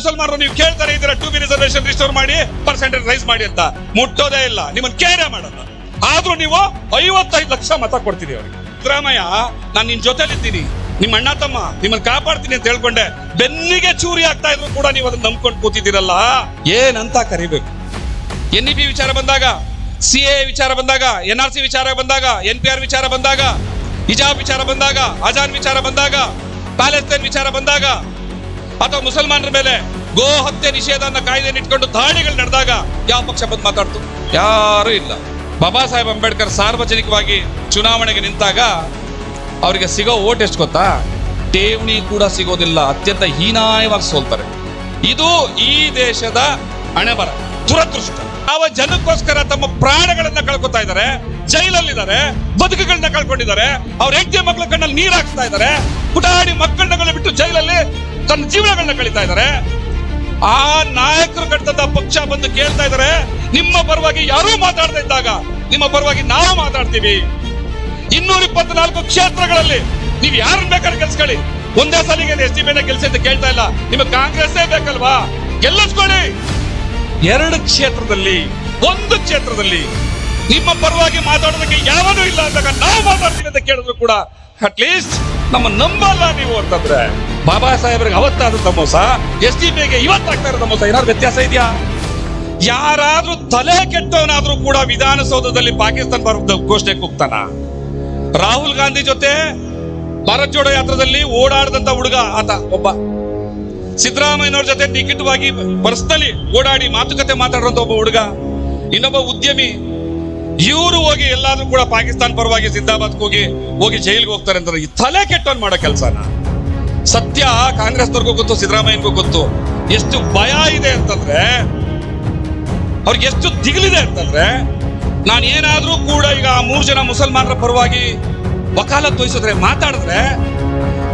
ಮುಸಲ್ಮಾನರು ನೀವು ಕೇಳ್ತಾರೆ ಇದರ ಟು ಬಿ ರಿಸರ್ವೇಶನ್ ರಿಸ್ಟೋರ್ ಮಾಡಿ ಪರ್ಸೆಂಟೇಜ್ ರೈಸ್ ಮಾಡಿ ಅಂತ. ಮುಟ್ಟೋದೇ ಇಲ್ಲ. ನಿಮ್ಮನ್ನು ಕೇರೆ ಮಾಡಲ್ಲ ಆದ್ರೂ ನೀವು ಐವತ್ತೈದು ಲಕ್ಷ ಮತ ಕೊಡ್ತೀರಿ ಅವ್ರಿಗೆ. ಸಿದ್ದರಾಮಯ್ಯ, ನಾನು ನಿನ್ ಜೊತೆಲಿದ್ದೀನಿ. ನಿಮ್ಮ ಅಣ್ಣ ತಮ್ಮ, ನಿಮ್ಮನ್ನ ಕಾಪಾಡ್ತೀನಿ ಅಂತ ಹೇಳ್ಕೊಂಡೆ. ಬೆನ್ನಿಗೆ ಚೂರಿ ಆಗ್ತಾ ಇದ್ರು ಕೂಡ ನೀವು ಅದನ್ನ ನಂಬ್ಕೊಂಡು ಕೂತಿದ್ದೀರಲ್ಲ? ಏನಂತ ಕರಿಬೇಕು? ಎನ್ ಇ ಪಿ ವಿಚಾರ ಬಂದಾಗ, ಸಿ ಎ ವಿಚಾರ ಬಂದಾಗ, ಎನ್ ಆರ್ ಸಿ ವಿಚಾರ ಬಂದಾಗ, ಎನ್ ಪಿ ಆರ್ ವಿಚಾರ ಬಂದಾಗ, ಹಿಜಾಬ್ ವಿಚಾರ ಬಂದಾಗ, ಅಜಾನ್ ವಿಚಾರ ಬಂದಾಗ ಪ್ಯಾಲೆಸ್ತೈನ್ ವಿಚಾರ ಬಂದಾಗ ಅಥವಾ ಮುಸಲ್ಮಾನರ ಮೇಲೆ ಗೋ ಹತ್ಯೆ ನಿಷೇಧ ಅನ್ನೋ ಕಾಯ್ದೆ ಇಟ್ಕೊಂಡು ದಾಳಿಗಳು ನಡೆದಾಗ ಯಾವ ಪಕ್ಷ ಬಂದು ಮಾತಾಡ್ತು? ಯಾರು ಇಲ್ಲ. ಬಾಬಾ ಸಾಹೇಬ್ ಅಂಬೇಡ್ಕರ್ ಸಾರ್ವಜನಿಕವಾಗಿ ಚುನಾವಣೆಗೆ ನಿಂತಾಗ ಅವರಿಗೆ ಸಿಗೋ ಓಟ್ ಎಷ್ಟು ಗೊತ್ತಾ? ಠೇವಣಿ ಕೂಡ ಸಿಗೋದಿಲ್ಲ. ಅತ್ಯಂತ ಹೀನಾಯವಾಗಿ ಸೋಲ್ತಾರೆ. ಇದು ಈ ದೇಶದ ಹಣೆಬರ, ದುರದೃಷ್ಟ. ಯಾವ ಜನಕ್ಕೋಸ್ಕರ ತಮ್ಮ ಪ್ರಾಣಗಳನ್ನ ಕಳ್ಕೊತಾ ಇದ್ದಾರೆ, ಜೈಲಲ್ಲಿದ್ದಾರೆ, ಬದುಕುಗಳನ್ನ ಕಳ್ಕೊಂಡಿದ್ದಾರೆ, ಅವ್ರ ಹೆಂಡತಿ ಮಕ್ಕಳ ಕಣ್ಣಲ್ಲಿ ನೀರ್ ಹಾಕ್ತಾ ಇದ್ದಾರೆ ಪುಟಾಡಿ ಮಕ್ಕಳನ್ನ ತನ್ನ ಜೀವನಗಳನ್ನ ಕಳೀತಾ ಇದ್ದಾರೆ. ಆ ನಾಯಕರು ಕಟ್ಟದ ಪಕ್ಷ ಬಂದು ಕೇಳ್ತಾ ಇದ್ದಾರೆ, ನಿಮ್ಮ ಪರವಾಗಿ ಯಾರೂ ಮಾತಾಡ್ತಾ ಇದ್ದಾಗ, ನಿಮ್ಮ ಪರವಾಗಿ ನಾವು ಮಾತಾಡ್ತೀವಿ. ಇನ್ನೂರ ಇಪ್ಪತ್ನಾಲ್ಕು ಕ್ಷೇತ್ರಗಳಲ್ಲಿ ನೀವು ಯಾರನ್ನ ಬೇಕಾದ್ರೆ ಗೆಲ್ಸ್ಕೊಳ್ಳಿ. ಒಂದೇ ಸಲಿಗೆ ಎಸ್ ಟಿ ಬಿನ ಗೆಲ್ಸಿ ಅಂತ ಕೇಳ್ತಾ ಇಲ್ಲ. ನಿಮಗೆ ಕಾಂಗ್ರೆಸ್ಸೇ ಬೇಕಲ್ವಾ? ಗೆಲ್ಲಿಸ್ಕೊಳ್ಳಿ. ಎರಡು ಕ್ಷೇತ್ರದಲ್ಲಿ, ಒಂದು ಕ್ಷೇತ್ರದಲ್ಲಿ ನಿಮ್ಮ ಪರವಾಗಿ ಮಾತಾಡೋದಕ್ಕೆ ಯಾವನೂ ಇಲ್ಲ ಅಂದಾಗ ನಾವು ಮಾತಾಡ್ತೀವಿ ಅಂತ ಕೇಳಿದ್ರು ಕೂಡ ಅಟ್ಲೀಸ್ಟ್ ನಮ್ಮ ನಂಬಲ್ಲ ನೀವು ಅಂತಂದ್ರೆ ಬಾಬಾ ಸಾಹೇಬ್ರಿಗೆ ಅವತ್ತಾದ ಸಮೋಸ, ಎಸ್ ಡಿ ಪಿಗೆ ಇವತ್ತಾಗ್ತಾ ಇರೋ ಸಮೋಸ, ಏನಾದ್ರು ವ್ಯತ್ಯಾಸ ಇದೆಯಾ? ಯಾರಾದ್ರೂ ತಲೆ ಕೆಟ್ಟವನಾದ್ರೂ ಕೂಡ ವಿಧಾನಸೌಧದಲ್ಲಿ ಪಾಕಿಸ್ತಾನ ಬರೋದ ಘೋಷಣೆ ಕೂಗ್ತಾನ. ರಾಹುಲ್ ಗಾಂಧಿ ಜೊತೆ ಭಾರತ್ ಜೋಡೋ ಯಾತ್ರದಲ್ಲಿ ಓಡಾಡದಂತ ಹುಡುಗ ಆತ, ಒಬ್ಬ. ಸಿದ್ದರಾಮಯ್ಯನವ್ರ ಜೊತೆ ನಿಕಟವಾಗಿ ಪರ್ಸನಲಿ ಓಡಾಡಿ ಮಾತುಕತೆ ಮಾತಾಡುವಂತ ಒಬ್ಬ ಹುಡುಗ, ಇನ್ನೊಬ್ಬ ಉದ್ಯಮಿ ಇವರು ಹೋಗಿ ಎಲ್ಲಾದ್ರೂ ಕೂಡ ಪಾಕಿಸ್ತಾನ ಪರವಾಗಿ ಸಿದ್ದಾಬಾದ್ ಹೋಗಿ ಹೋಗಿ ಜೈಲ್ಗೆ ಹೋಗ್ತಾರೆ ಅಂತ ಈ ತಲೆ ಕೆಟ್ಟವನ್ ಮಾಡೋ ಕೆಲಸನ? ಸತ್ಯ ಕಾಂಗ್ರೆಸ್ನವ್ರಿಗೂ ಗೊತ್ತು, ಸಿದ್ದರಾಮಯ್ಯನಿಗೂ ಗೊತ್ತು. ಎಷ್ಟು ಭಯ ಇದೆ ಅಂತಂದ್ರೆ, ಅವ್ರಿಗೆ ಎಷ್ಟು ದಿಗಿಲಿದೆ ಅಂತಂದ್ರೆ, ನಾನು ಏನಾದ್ರೂ ಕೂಡ ಈಗ ಆ ಮೂರು ಜನ ಮುಸಲ್ಮಾನರ ಪರವಾಗಿ ವಕಾಲತ್ ವಹಿಸಿದ್ರೆ ಮಾತಾಡಿದ್ರೆ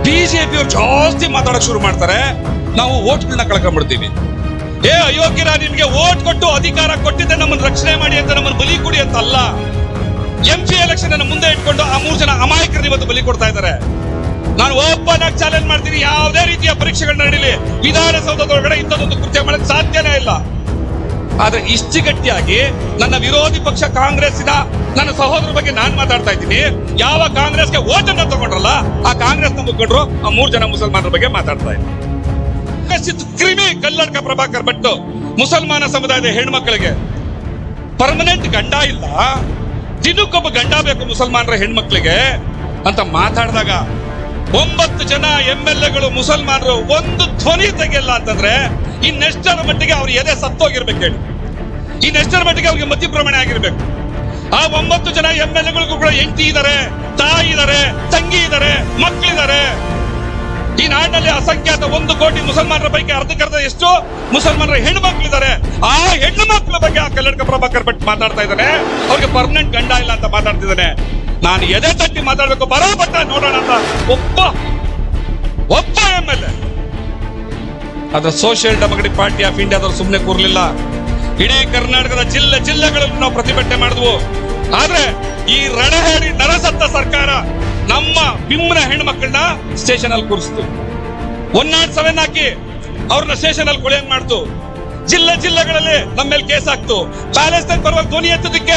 ಬಿಜೆಪಿ ಅವ್ರು ಜಾಸ್ತಿ ಮಾತಾಡಕ್ ಶುರು ಮಾಡ್ತಾರೆ. ನಾವು ಓಟ್ಗಳನ್ನ ಕಳ್ಕೊಂಡ್ಬಿಡ್ತೀವಿ. ಏ, ಅಯೋಗ್ಯರ ನಿಮ್ಗೆ ಓಟ್ ಕೊಟ್ಟು ಅಧಿಕಾರ ಕೊಟ್ಟಿದ್ದೆ, ನಮ್ಮನ್ನು ರಕ್ಷಣೆ ಮಾಡಿ ಅಂತ ನಮ್ಮನ್ನು ಬಲಿ ಕೊಡಿ ಅಂತ ಅಲ್ಲ ಎಂ ಪಿ ಎಲೆಕ್ಷನ್ ಅನ್ನು ಮುಂದೆ ಇಟ್ಕೊಂಡು ಆ ಮೂರು ಜನ ಅಮಾಯಕರನ್ನ ಇವತ್ತು ಬಲಿ ಕೊಡ್ತಾ ಇದ್ದಾರೆ. ನಾನು ಓಪನ್ ಆಗಿ ಚಾಲೆಂಜ್ ಮಾಡ್ತೀನಿ, ಯಾವುದೇ ರೀತಿಯ ಪರೀಕ್ಷೆಗಳನ್ನ ನಡೀಲಿ. ವಿಧಾನಸೌಧದೊಳಗಡೆ ಇಂಥದ್ದೊಂದು ಕೃತ್ಯ ಮಾಡಕ್ಕೆ ಸಾಧ್ಯನೇ ಇಲ್ಲ. ಆದ್ರೆ ಇಷ್ಟು ಗಟ್ಟಿಯಾಗಿ ನನ್ನ ವಿರೋಧಿ ಪಕ್ಷ ಕಾಂಗ್ರೆಸ್ಸಿನ ನನ್ನ ಸಹೋದರ ಬಗ್ಗೆ ನಾನು ಮಾತಾಡ್ತಾ ಇದ್ದೀನಿ. ಯಾವ ಕಾಂಗ್ರೆಸ್ಗೆ ಓಟನ್ನ ತಗೊಂಡ್ರಲ್ಲ, ಆ ಕಾಂಗ್ರೆಸ್ ಮುಖಂಡರು ಆ ಮೂರು ಜನ ಮುಸಲ್ಮಾನರ ಬಗ್ಗೆ ಮಾತಾಡ್ತಾ ಇದ್ದೀನಿ ಕಾಂಗ್ರೆಸ್ ಕ್ರಿಮಿ ಕಲ್ಲಡ್ಕ ಪ್ರಭಾಕರ್ ಭಟ್ ಮುಸಲ್ಮಾನ ಸಮುದಾಯದ ಹೆಣ್ಮಕ್ಳಿಗೆ. ಪರ್ಮನೆಂಟ್ ಗಂಡ ಇಲ್ಲ. ದಿನಕ್ಕೊಬ್ಬ ಗಂಡ ಬೇಕು ಮುಸಲ್ಮಾನರ ಹೆಣ್ಮಕ್ಳಿಗೆ ಅಂತ ಮಾತಾಡಿದಾಗ ಒಂಬತ್ತು ಜನ ಎಂ ಎಲ್ ಎಗಳು ಮುಸಲ್ಮಾನರು ಒಂದು ಧ್ವನಿ ತೆಗೆಯಲ್ಲ ಅಂತಂದ್ರೆ ಇನ್ನೆಷ್ಟರ ಮಟ್ಟಿಗೆ ಅವ್ರ ಎದೆ ಸತ್ತೋಗಿರ್ಬೇಕು ಹೇಳಿ. ಇನ್ನೆಷ್ಟರ ಮಟ್ಟಿಗೆ ಅವ್ರಿಗೆ ಪ್ರಮಾಣ ಆಗಿರ್ಬೇಕು. ಆ ಒಂಬತ್ತು ಜನ ಎಂ ಎಲ್ ಎಗಳಿಗೂ ಕೂಡ ಹೆಂಡತಿ ಇದ್ದಾರೆ ತಾಯಿ ಇದ್ದಾರೆ ತಂಗಿ ಇದ್ದಾರೆ ಮಕ್ಕಳಿದ್ದಾರೆ ಈ ನಾಡಿನಲ್ಲಿ ಅಸಂಖ್ಯಾತ ಒಂದು ಕೋಟಿ ಮುಸಲ್ಮಾನರ ಪೈಕಿ ಅರ್ಧಕ್ಕರ್ಧ ಎಷ್ಟು ಮುಸಲ್ಮಾನರ ಹೆಣ್ಣು ಮಕ್ಕಳಿದ್ದಾರೆ. ಆ ಹೆಣ್ಣು ಮಕ್ಕಳ ಬಗ್ಗೆ ಆ ಕಲ್ಲಡ್ಕ ಪ್ರಭಾಕರ್ ಭಟ್ ಮಾತಾಡ್ತಾ ಇದ್ದಾನೆ. ಅವ್ರಿಗೆ ಪರ್ಮನೆಂಟ್ ಗಂಡ ಇಲ್ಲ ಅಂತ ಮಾತಾಡ್ತಿದ್ದಾನೆ. ನಾನು ಎದೆ ತಟ್ಟಿ ಮಾತಾಡಬೇಕು. ಬರೋ ಬಟ್ಟ ನೋಡೋಣ ಅಂತ ಒಬ್ಬ ಒಬ್ಬ ಎಂ ಎಲ್ ಎ ಅದ್ರ ಸೋಷಿಯಲ್ ಡೆಮೊಕ್ರೆಟಿಕ್ ಪಾರ್ಟಿ ಆಫ್ ಇಂಡಿಯಾದವ್ರು ಸುಮ್ಮನೆ ಕೂರ್ಲಿಲ್ಲ. ಇಡೀ ಕರ್ನಾಟಕದ ಜಿಲ್ಲೆ, ಜಿಲ್ಲೆಗಳಲ್ಲಿ ನಾವು ಪ್ರತಿಭಟನೆ ಮಾಡಿದ್ವು. ಆದ್ರೆ ಈ ರಣಹೇಳಿ ನರಸತ್ತ ಸರ್ಕಾರ ನಮ್ಮ ಬಿಮ್ಮನ ಹೆಣ್ಮಕ್ಳನ್ನ ಸ್ಟೇಷನ್ ಅಲ್ಲಿ ಕೂರಿಸ್ತು. ಒನ್ ನಾಟ್ ಸೆವೆನ್ ಹಾಕಿ ಅವ್ರನ್ನ ಸ್ಟೇಷನ್ ಅಲ್ಲಿ ಕೊಳೆಯಂಗ್ ಮಾಡ್ತು. ಜಿಲ್ಲೆ ಜಿಲ್ಲೆಗಳಲ್ಲಿ ನಮ್ಮ ಮೇಲೆ ಕೇಸ್ ಹಾಕ್ತು ಪ್ಯಾಲೇಸ್ ಬರುವ ಧ್ವನಿ ಎತ್ತೋದಕ್ಕೆ